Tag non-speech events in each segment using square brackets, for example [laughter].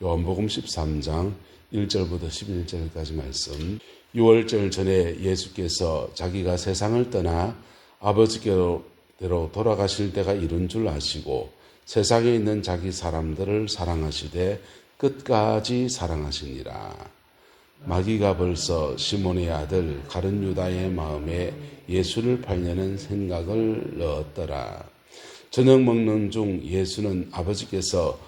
요한복음 13장 1절부터 11절까지 말씀. 6월절 전에 예수께서 자기가 세상을 떠나 아버지께로 돌아가실 때가 이른 줄 아시고 세상에 있는 자기 사람들을 사랑하시되 끝까지 사랑하시니라. 마귀가 벌써 시몬의 아들 가른 유다의 마음에 예수를 팔려는 생각을 넣었더라. 저녁 먹는 중 예수는 아버지께서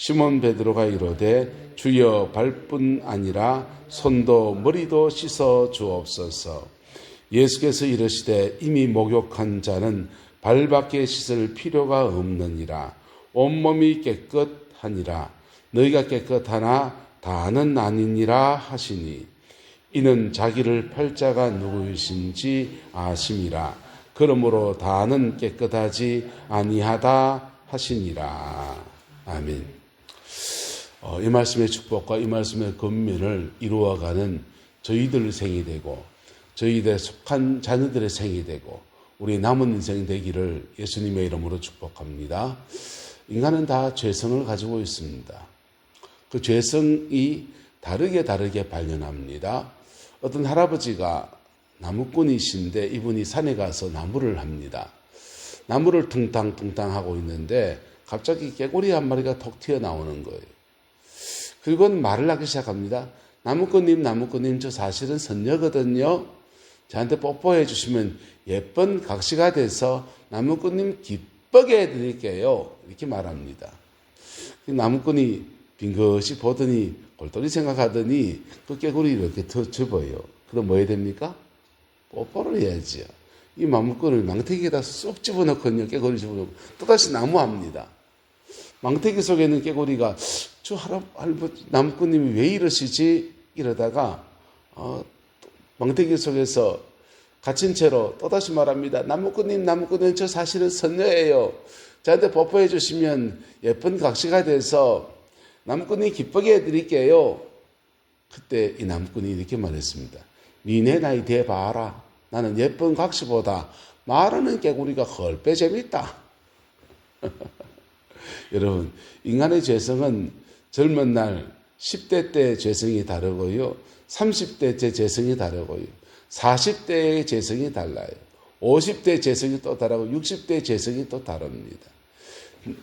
시몬 베드로가 이르되 주여 발뿐 아니라 손도 머리도 씻어 주옵소서. 예수께서 이르시되 이미 목욕한 자는 발밖에 씻을 필요가 없느니라. 온몸이 깨끗하니라. 너희가 깨끗하나 다는 아니니라 하시니 이는 자기를 팔자가 누구이신지 아심이라. 그러므로 다는 깨끗하지 아니하다 하시니라. 아멘. 어, 이 말씀의 축복과 이 말씀의 건면을 이루어가는 저희들 생이 되고 저희들 속한 자녀들의 생이 되고 우리 남은 인생이 되기를 예수님의 이름으로 축복합니다. 인간은 다 죄성을 가지고 있습니다. 그 죄성이 다르게 다르게 발견합니다. 어떤 할아버지가 나무꾼이신데 이분이 산에 가서 나무를 합니다. 나무를 퉁탕퉁탕 하고 있는데 갑자기 개구리 한 마리가 톡 튀어나오는 거예요. 그리고는 말을 하기 시작합니다. 나무꾼님, 나무꾼님, 저 사실은 선녀거든요. 저한테 뽀뽀해 주시면 예쁜 각시가 돼서 나무꾼님 기쁘게 해드릴게요. 이렇게 말합니다. 그 나무꾼이 빙긋이 보더니 골똘히 생각하더니 그 깨구리 이렇게 더 접어요. 그럼 뭐 해야 됩니까? 뽀뽀를 해야지요. 이 나무꾼을 망태기에다 쏙 집어넣거든요. 깨구리 집어넣고 또다시 나무합니다. 망태기 속에 있는 깨구리가 저 할아, 할아버지, 나무꾼님이 왜 이러시지? 이러다가, 어, 망태기 속에서 갇힌 채로 또다시 말합니다. 나무꾼님, 나무꾼님, 저 사실은 선녀예요. 저한테 뽀뽀해 주시면 예쁜 각시가 돼서 나무꾼님 기쁘게 해드릴게요. 그때 이 나무꾼이 이렇게 말했습니다. 니네 나이 대봐라. 나는 예쁜 각시보다 말하는 개구리가 헐빼 재밌다. [laughs] [laughs] 여러분, 인간의 죄성은 젊은 날 10대 때 죄성이 다르고요. 30대 때 죄성이 다르고요. 40대의 죄성이 달라요. 50대 죄성이 또 다르고 60대 죄성이 또 다릅니다.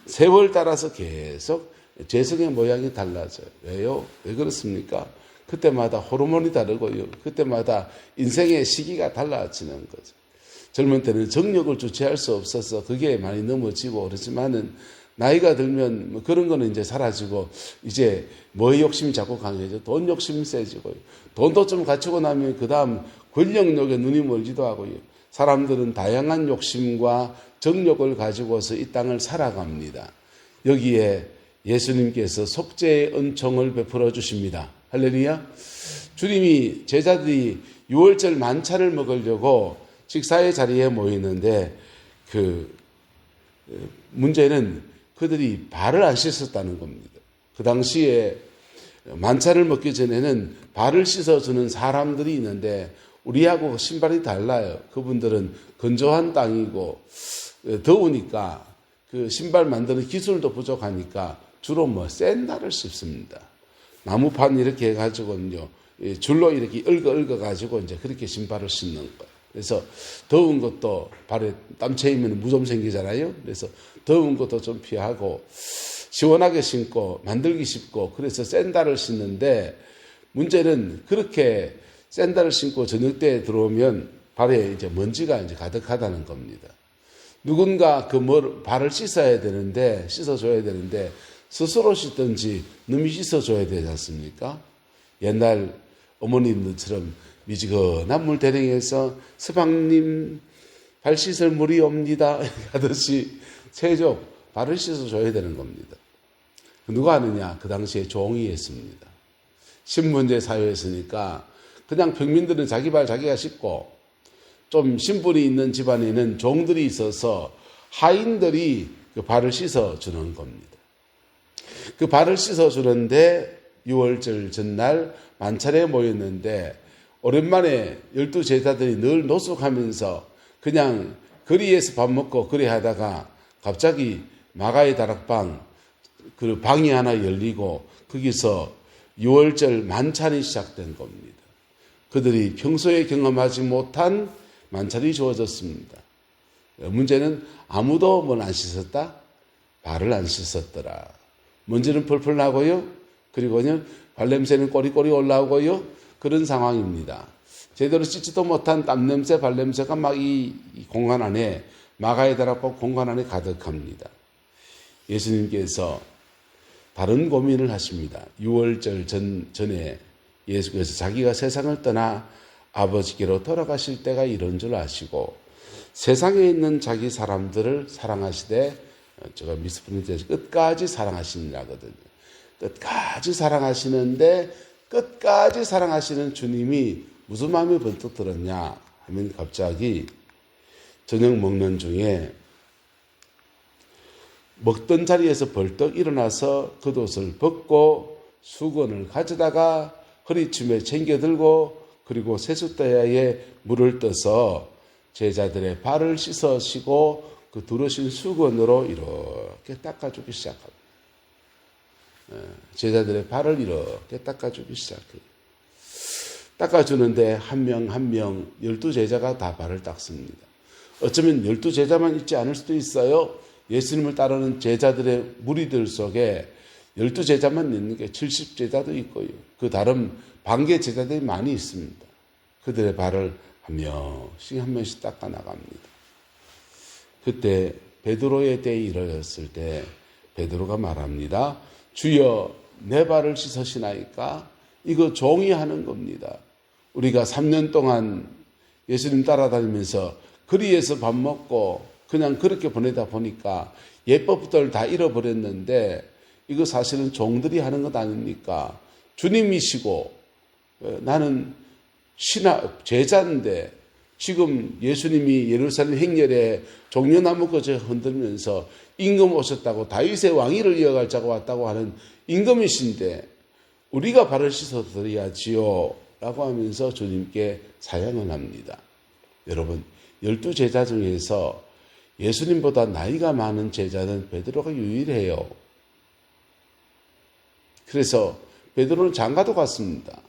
세월 따라서 계속 죄성의 모양이 달라져요. 왜요? 왜 그렇습니까? 그때마다 호르몬이 다르고요. 그때마다 인생의 시기가 달라지는 거죠. 젊은 때는 정력을 주체할 수 없어서 그게 많이 넘어지고 그렇지만은 나이가 들면 뭐 그런 거는 이제 사라지고 이제 뭐 욕심이 자꾸 강해져 돈 욕심이 세지고요. 돈도 좀 갖추고 나면 그 다음 권력력에 눈이 멀지도 하고요. 사람들은 다양한 욕심과 정력을 가지고서 이 땅을 살아갑니다. 여기에 예수님께서 속죄의 은총을 베풀어 주십니다. 할렐루야. 주님이 제자들이 6월절 만찬을 먹으려고 식사의 자리에 모이는데 그 문제는 그들이 발을 안 씻었다는 겁니다. 그 당시에 만찬을 먹기 전에는 발을 씻어주는 사람들이 있는데 우리하고 신발이 달라요. 그분들은 건조한 땅이고 더우니까 그 신발 만드는 기술도 부족하니까 주로 뭐 샌달을 씹습니다. 나무판 이렇게 해가지고요. 줄로 이렇게 얽어 얽어 가지고 이제 그렇게 신발을 신는 거예요. 그래서 더운 것도 발에 땀 채이면 무좀 생기잖아요. 그래서 더운 것도 좀 피하고 시원하게 신고 만들기 쉽고 그래서 샌달을 신는데 문제는 그렇게 샌들을 신고 저녁 때 들어오면 발에 이제 먼지가 이제 가득하다는 겁니다. 누군가 그 뭘, 발을 씻어야 되는데, 씻어줘야 되는데, 스스로 씻든지 놈이 씻어줘야 되지 않습니까? 옛날 어머님들처럼 미지근한 물 대령해서 서방님 발 씻을 물이 옵니다. [laughs] 하듯이 세족 발을 씻어 줘야 되는 겁니다. 누가 하느냐? 그 당시에 종이 했습니다. 신분제 사회였으니까 그냥 평민들은 자기 발 자기가 씻고 좀 신분이 있는 집안에는 종들이 있어서 하인들이 그 발을 씻어 주는 겁니다. 그 발을 씻어 주는데 6월절 전날 만찬에 모였는데 오랜만에 열두 제자들이 늘 노숙하면서 그냥 거리에서 밥 먹고 그래 하다가 갑자기 마가의 다락방 그 방이 하나 열리고 거기서 6월절 만찬이 시작된 겁니다. 그들이 평소에 경험하지 못한 만찬이 주어졌습니다. 문제는 아무도 뭘 안 씻었다? 발을 안 씻었더라. 먼지는 펄펄 나고요. 그리고는 발냄새는 꼬리꼬리 올라오고요. 그런 상황입니다. 제대로 씻지도 못한 땀냄새, 발냄새가 막 이 공간 안에 마가에 달아고 공간 안에 가득합니다. 예수님께서 다른 고민을 하십니다. 6월절 전, 전에 예수께서 자기가 세상을 떠나 아버지께로 돌아가실 때가 이런 줄 아시고 세상에 있는 자기 사람들을 사랑하시되 제가 미스프린트에서 끝까지 사랑하시느라거든요. 끝까지 사랑하시는데 끝까지 사랑하시는 주님이 무슨 마음이 번뜩 들었냐 하면 갑자기 저녁 먹는 중에 먹던 자리에서 벌떡 일어나서 겉옷을 벗고 수건을 가져다가 허리춤에 챙겨 들고 그리고 세숫대야에 물을 떠서 제자들의 발을 씻어시고 그 두르신 수건으로 이렇게 닦아주기 시작합니다. 예, 제자들의 발을 이렇게 닦아주기 시작해요. 닦아주는데 한 명 한 명 열두 제자가 다 발을 닦습니다. 어쩌면 열두 제자만 있지 않을 수도 있어요. 예수님을 따르는 제자들의 무리들 속에 열두 제자만 있는 게 70제자도 있고요. 그 다른 반개 제자들이 많이 있습니다. 그들의 발을 한 명씩 한 명씩 닦아 나갑니다. 그때 베드로의 때에 이르렀을 때 베드로가 말합니다. 주여 내 발을 씻으시나이까? 이거 종이 하는 겁니다. 우리가 3년 동안 예수님 따라다니면서 거리에서 밥 먹고 그냥 그렇게 보내다 보니까 예법들을 다 잃어버렸는데 이거 사실은 종들이 하는 것 아닙니까? 주님이시고 어, 나는 신하 제자인데 지금 예수님이 예루살렘 행렬에 종려나무 거저 흔들면서 임금 오셨다고 다윗의 왕위를 이어갈자고 왔다고 하는 임금이신데 우리가 발을 씻어 드려야지요 라고 하면서 주님께 사양을 합니다. 여러분 열두 제자 중에서 예수님보다 나이가 많은 제자는 베드로가 유일해요. 그래서 베드로는 장가도 갔습니다.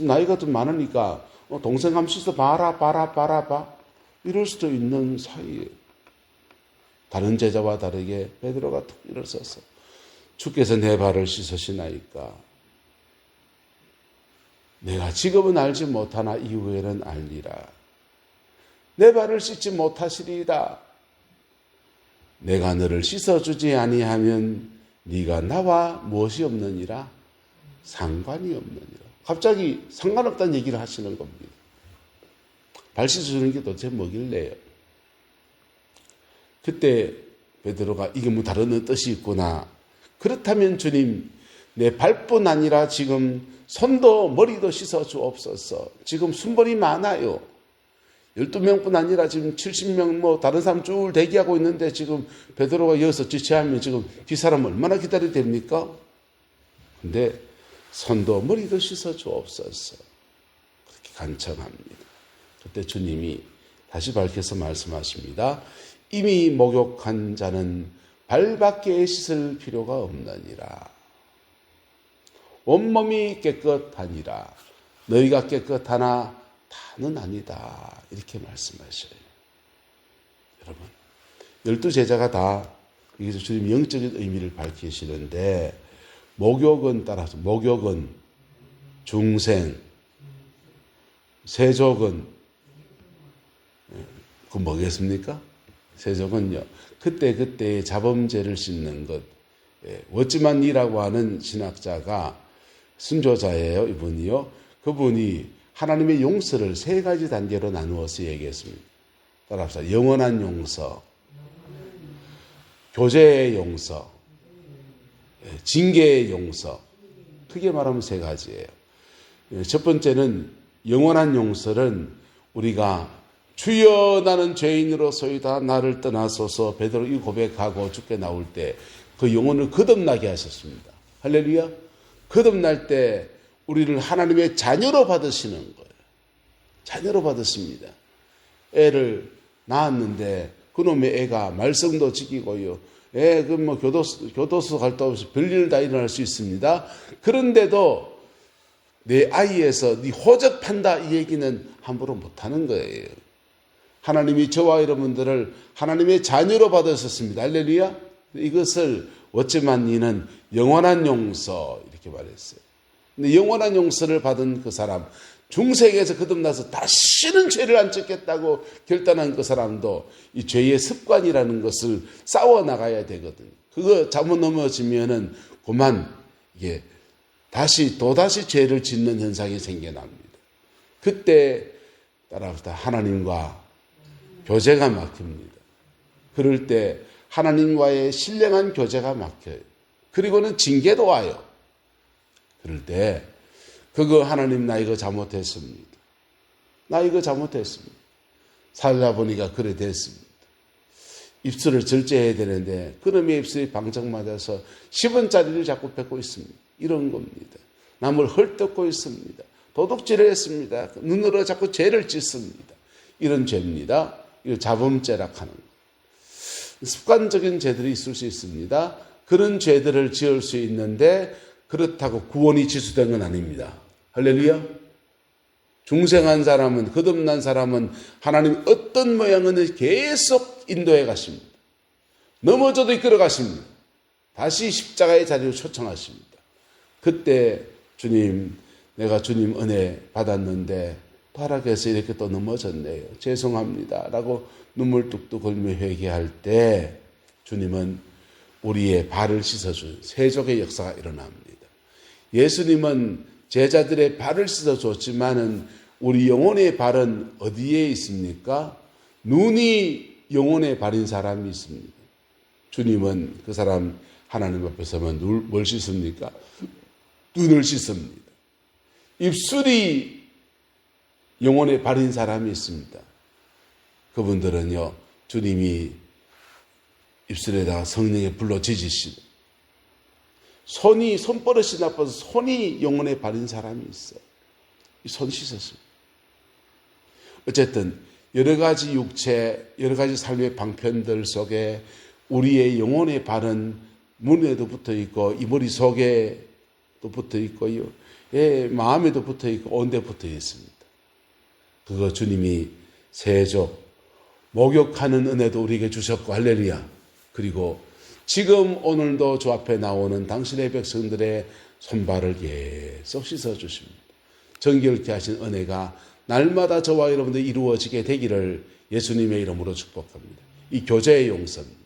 나이가 좀 많으니까 어, 동생 씻어 봐라 봐라 봐라 봐. 이럴 수도 있는 사이에 다른 제자와 다르게 베드로가 툭 일어서서 주께서 내 발을 씻으시나이까. 내가 지금은 알지 못하나 이후에는 알리라. 내 발을 씻지 못하시리이다. 내가 너를 씻어주지 아니하면 네가 나와 무엇이 없느니라? 상관이 없느니라 갑자기 상관없다는 얘기를 하시는 겁니다. 발 씻어주는 게 도대체 뭐길래요? 그때 베드로가 이게 뭐 다른 뜻이 있구나. 그렇다면 주님 내 발뿐 아니라 지금 손도 머리도 씻어 주옵소서. 지금 순번이 많아요. 12명뿐 아니라 지금 70명 뭐 다른 사람 쭉 대기하고 있는데 지금 베드로가 여기서 지체하면 지금 그 사람 얼마나 기다려야 됩니까? 근데 손도 머리도 씻어 주옵소서. 그렇게 간청합니다. 그때 주님이 다시 밝혀서 말씀하십니다. 이미 목욕한 자는 발밖에 씻을 필요가 없느니라. 온몸이 깨끗하니라. 너희가 깨끗하나 다는 아니다. 이렇게 말씀하셔요. 여러분, 열두 제자가 다 여기서 주님 영적인 의미를 밝히시는데 목욕은 따라서 목욕은 중생 세족은 예, 그 뭐겠습니까? 세족은요. 그때 그때의 자범죄를 씻는 것. 예, 워즈만이라고 하는 신학자가 순조자예요. 이분이요. 그분이 하나님의 용서를 세 가지 단계로 나누어서 얘기했습니다. 따라합시다. 영원한 용서, 교제의 용서, 예, 징계의 용서. 크게 말하면 세 가지예요. 예, 첫 번째는 영원한 용서는 우리가 주여 나는 죄인으로소이다 나를 떠나소서 베드로 이 고백하고 죽게 나올 때 그 영혼을 거듭나게 하셨습니다. 할렐루야. 거듭날 때 우리를 하나님의 자녀로 받으시는 거예요. 자녀로 받았습니다. 애를 낳았는데 그놈의 애가 말썽도 지키고요. 애, 그뭐 교도소, 교도소 갈데 없이 별일 다 일어날 수 있습니다. 그런데도 내 아이에서 네 호적판다 이 얘기는 함부로 못하는 거예요. 하나님이 저와 여러분들을 하나님의 자녀로 받으셨습니다. 할렐루야. 이것을 어찌만 이는 영원한 용서 이렇게 말했어요. 근데 영원한 용서를 받은 그 사람, 중생에서 거듭나서 다시는 죄를 안 짓겠다고 결단한 그 사람도 이 죄의 습관이라는 것을 싸워 나가야 되거든요. 그거 잘못 넘어지면은 그만 이게 다시 또다시 죄를 짓는 현상이 생겨납니다. 그때 따라서 하나님과 교제가 막힙니다. 그럴 때 하나님과의 신령한 교제가 막혀요. 그리고는 징계도 와요. 그럴 때 그거 하나님 나 이거 잘못했습니다. 나 이거 잘못했습니다. 살다 보니까 그래 됐습니다. 입술을 절제해야 되는데 그놈의 입술이 방정 맞아서 10원짜리를 자꾸 뺏고 있습니다. 이런 겁니다. 남을 헐뜯고 있습니다. 도둑질을 했습니다. 눈으로 자꾸 죄를 짓습니다. 이런 죄입니다. 이거 자범죄라 하는 거. 습관적인 죄들이 있을 수 있습니다. 그런 죄들을 지을 수 있는데 그렇다고 구원이 지수된 건 아닙니다. 할렐루야. 중생한 사람은 거듭난 사람은 하나님 어떤 모양은 계속 인도해 가십니다. 넘어져도 이끌어 가십니다. 다시 십자가의 자리로 초청하십니다. 그때 주님 내가 주님 은혜 받았는데 타락해서 이렇게 또 넘어졌네요. 죄송합니다. 라고 눈물 뚝뚝 흘며 회개할 때 주님은 우리의 발을 씻어준 세족의 역사가 일어납니다. 예수님은 제자들의 발을 씻어 줬지만은 우리 영혼의 발은 어디에 있습니까? 눈이 영혼의 발인 사람이 있습니다. 주님은 그 사람 하나님 앞에 서면 뭘 씻습니까? 눈을 씻습니다. 입술이 영혼의 발인 사람이 있습니다. 그분들은요, 주님이 입술에다가 성령의 불로 지지시고, 손이, 손버릇이 나빠서 손이 영혼의 발인 사람이 있어요. 손 씻었습니다. 어쨌든, 여러 가지 육체, 여러 가지 삶의 방편들 속에 우리의 영혼의 발은 문에도 붙어 있고, 이 머리 속에도 붙어 있고요. 예, 마음에도 붙어 있고, 온데 붙어 있습니다. 그거 주님이 세족, 목욕하는 은혜도 우리에게 주셨고, 할렐루야. 그리고 지금 오늘도 주 앞에 나오는 당신의 백성들의 손발을 계속 씻어 주십니다. 정결케 하신 은혜가 날마다 저와 여러분들 이루어지게 되기를 예수님의 이름으로 축복합니다. 이 교제의 용서입니다.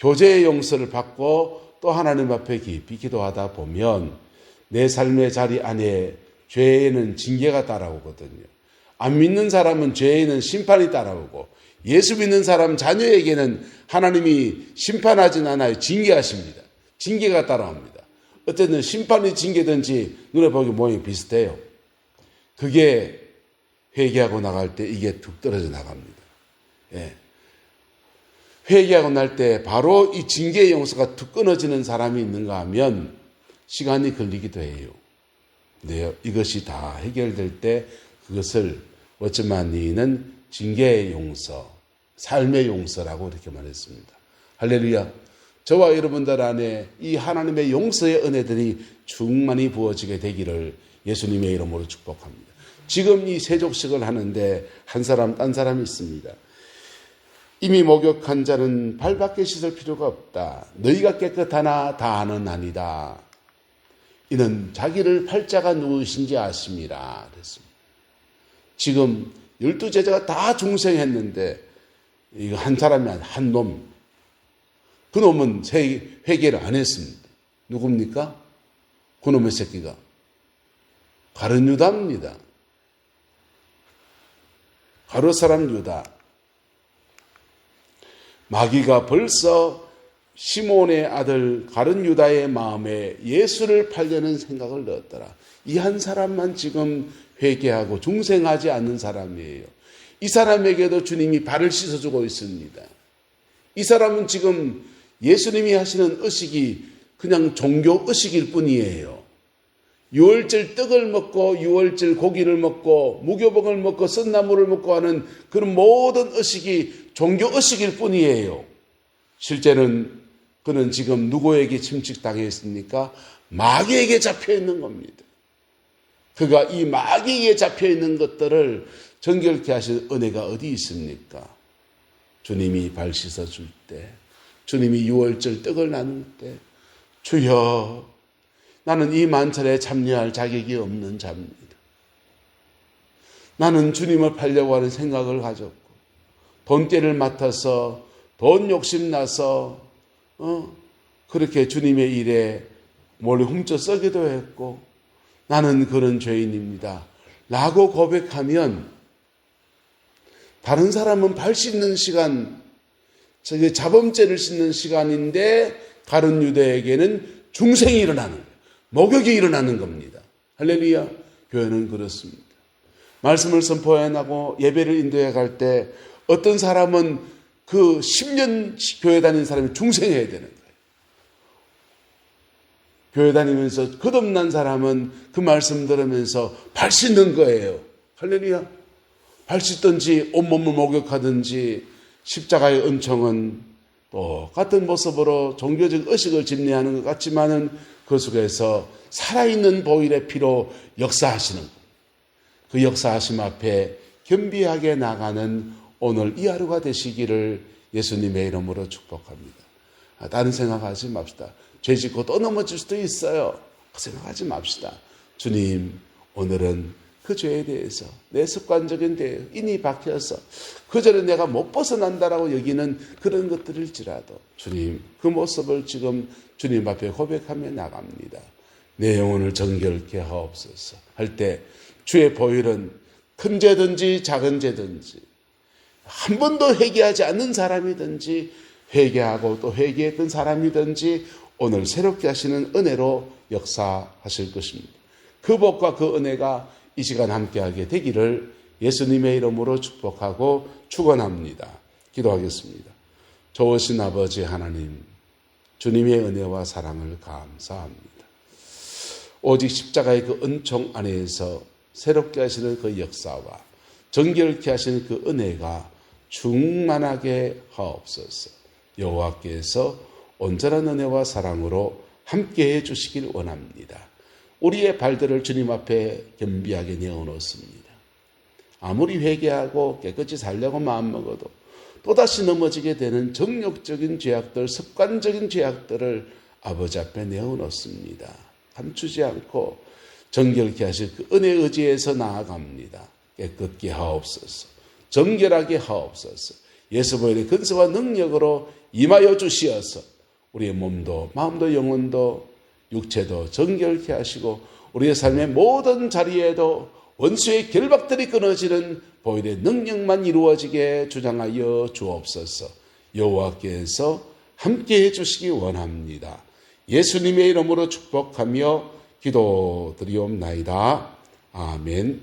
교제의 용서를 받고 또 하나님 앞에 깊이 기도하다 보면 내 삶의 자리 안에 죄에는 징계가 따라오거든요. 안 믿는 사람은 죄에는 심판이 따라오고 예수 믿는 사람 자녀에게는 하나님이 심판하진 않아요. 징계하십니다. 징계가 따라옵니다. 어쨌든 심판이 징계든지 눈에 보기 모양이 비슷해요. 그게 회개하고 나갈 때 이게 툭 떨어져 나갑니다. 예. 회개하고 날 때 바로 이 징계의 용서가 툭 끊어지는 사람이 있는가 하면 시간이 걸리기도 해요. 네, 이것이 다 해결될 때 그것을 어쩌만니는 징계의 용서, 삶의 용서라고 이렇게 말했습니다. 할렐루야. 저와 여러분들 안에 이 하나님의 용서의 은혜들이 충만히 부어지게 되기를 예수님의 이름으로 축복합니다. 지금 이 세족식을 하는데 한 사람, 딴 사람이 있습니다. 이미 목욕한 자는 발밖에 씻을 필요가 없다. 너희가 깨끗하나 다는 아니다. 이는 자기를 팔자가 누구신지. 그랬습니다. 지금 열두 제자가 다 중생했는데 이거 한 사람이 한 놈. 그 놈은 회- 회개를 안 했습니다. 누굽니까? 그 놈의 새끼가. 가른 유다입니다. 가로 사람 유다. 마귀가 벌써 시몬의 아들 가른 유다의 마음에 예수를 팔려는 생각을 넣었더라. 이 한 사람만 지금 회개하고 중생하지 않는 사람이에요. 이 사람에게도 주님이 발을 씻어주고 있습니다. 이 사람은 지금 예수님이 하시는 의식이 그냥 종교 의식일 뿐이에요. 유월절 떡을 먹고 유월절 고기를 먹고 무교복을 먹고 쓴나물을 먹고 하는 그런 모든 의식이 종교 의식일 뿐이에요. 실제는 그는 지금 누구에게 침식당해 있습니까? 마귀에게 잡혀 있는 겁니다. 그가 이 마귀에게 잡혀 있는 것들을 정결케 하실 은혜가 어디 있습니까? 주님이 발 씻어 줄 때, 주님이 유월절 떡을 나눌 때, 주여, 나는 이 만찬에 참여할 자격이 없는 자입니다. 나는 주님을 팔려고 하는 생각을 가졌고, 돈대를 맡아서, 돈 욕심 나서, 어, 그렇게 주님의 일에 몰래 훔쳐 쓰기도 했고, 나는 그런 죄인입니다. 라고 고백하면, 다른 사람은 발 씻는 시간, 자범죄를 씻는 시간인데, 가른 유대에게는 중생이 일어나는 거예요. 목욕이 일어나는 겁니다. 할렐루야. 교회는 그렇습니다. 말씀을 선포해 나고 예배를 인도해 갈 때 어떤 사람은 그 10년 교회 다닌 사람이 중생해야 되는 거예요. 교회 다니면서 거듭난 사람은 그 말씀 들으면서 발 씻는 거예요. 할렐루야. 발 씻든지 온몸을 목욕하든지 십자가의 은총은 똑같은 모습으로 종교적 의식을 집례하는 것 같지만은 그 속에서 살아있는 보일의 피로 역사하시는 그 역사하심 앞에 겸비하게 나가는 오늘 이 하루가 되시기를 예수님의 이름으로 축복합니다. 아, 다른 생각하지 맙시다. 죄 짓고 또 넘어질 수도 있어요. 그 생각하지 맙시다. 주님, 오늘은 그 죄에 대해서 내 습관적인 데 인이 박혀서 그전에 내가 못 벗어난다라고 여기는 그런 것들일지라도 주님 그 모습을 지금 주님 앞에 고백하며 나갑니다. 내 영혼을 정결케 하옵소서 할 때 주의 보혈은 큰 죄든지 작은 죄든지 한 번도 회개하지 않는 사람이든지 회개하고 또 회개했던 사람이든지 오늘 새롭게 하시는 은혜로 역사하실 것입니다. 그 복과 그 은혜가 이 시간 함께하게 되기를 예수님의 이름으로 축복하고 축원합니다. 기도하겠습니다. 좋으신 아버지 하나님, 주님의 은혜와 사랑을 감사합니다. 오직 십자가의 그 은총 안에서 새롭게 하시는 그 역사와 정결케 하시는 그 은혜가 충만하게 하옵소서. 여호와께서 온전한 은혜와 사랑으로 함께해 주시길 원합니다. 우리의 발들을 주님 앞에 겸비하게 내어놓습니다. 아무리 회개하고 깨끗이 살려고 마음먹어도 또다시 넘어지게 되는 정욕적인 죄악들, 습관적인 죄악들을 아버지 앞에 내어놓습니다. 감추지 않고 정결케 하실 그 은혜 의지에서 나아갑니다. 깨끗게 하옵소서. 정결하게 하옵소서. 예수보혈의 근세와 능력으로 임하여 주시어서 우리의 몸도 마음도 영혼도 육체도 정결케 하시고 우리의 삶의 모든 자리에도 원수의 결박들이 끊어지는 보혈의 능력만 이루어지게 주장하여 주옵소서. 여호와께서 함께 해 주시기 원합니다. 예수님의 이름으로 축복하며 기도드리옵나이다. 아멘.